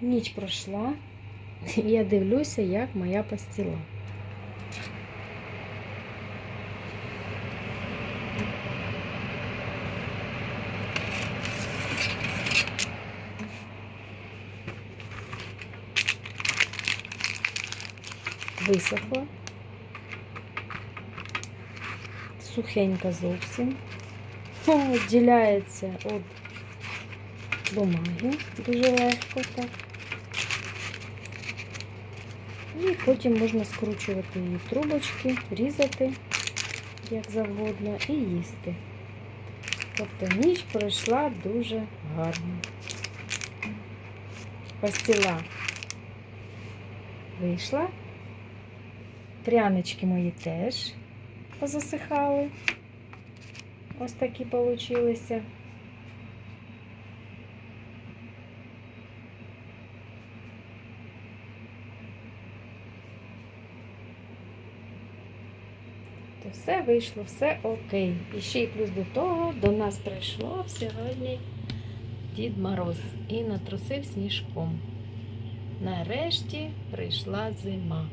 Ніч пройшла, і я дивлюся, як моя пастіла. Висохла. Сухенька зовсім. Відділяється від бумаги дуже легко так. І потім можна скручувати її в трубочки, різати як завгодно і їсти. Тобто ніч пройшла дуже гарно. Пастила вийшла. Прянички мої теж позасихали. Ось такі получилися. То все вийшло, все окей. І ще й плюс до того до нас прийшло сьогодні Дід Мороз і натрусив сніжком. Нарешті прийшла зима.